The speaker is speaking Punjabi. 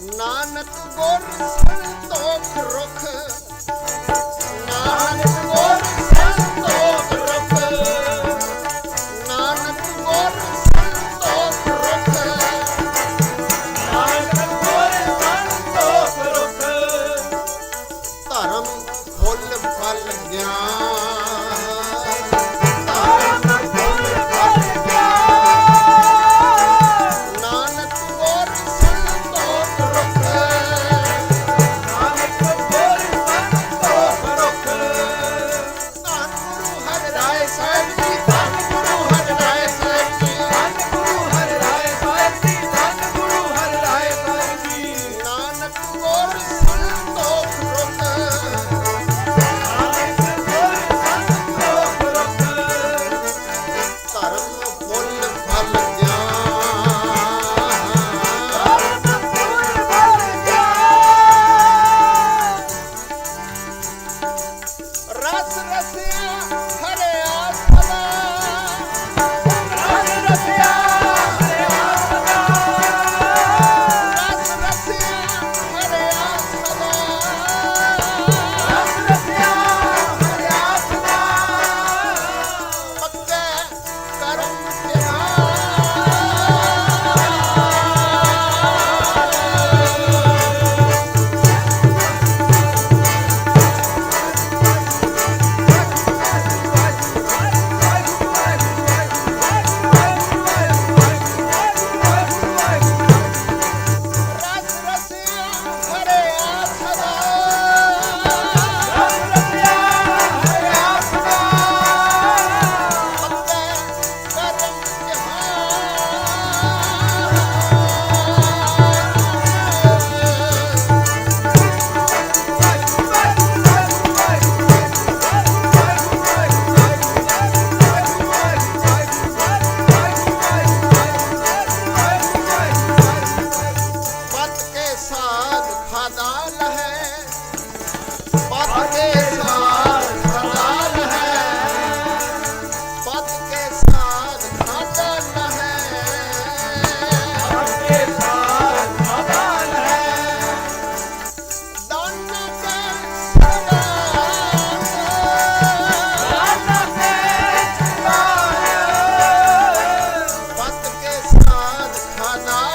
ਨਾਨਕ ਗੁਰ ਸੰਤੋਖ ਰੁਖ ਨਾਨਕ ਗੁਰ ਸੰਤੋਖ ਰੁਖ ਨਾਨਕ ਗੁਰ ਸੰਤੋਖ ਰੁਖ ਨਾਨਕ ਗੁਰ ਸੰਤੋਖ ਰੁਖ ਧਰਮ ਫੁੱਲ ਫਲ ਗਿਆਨ। খানা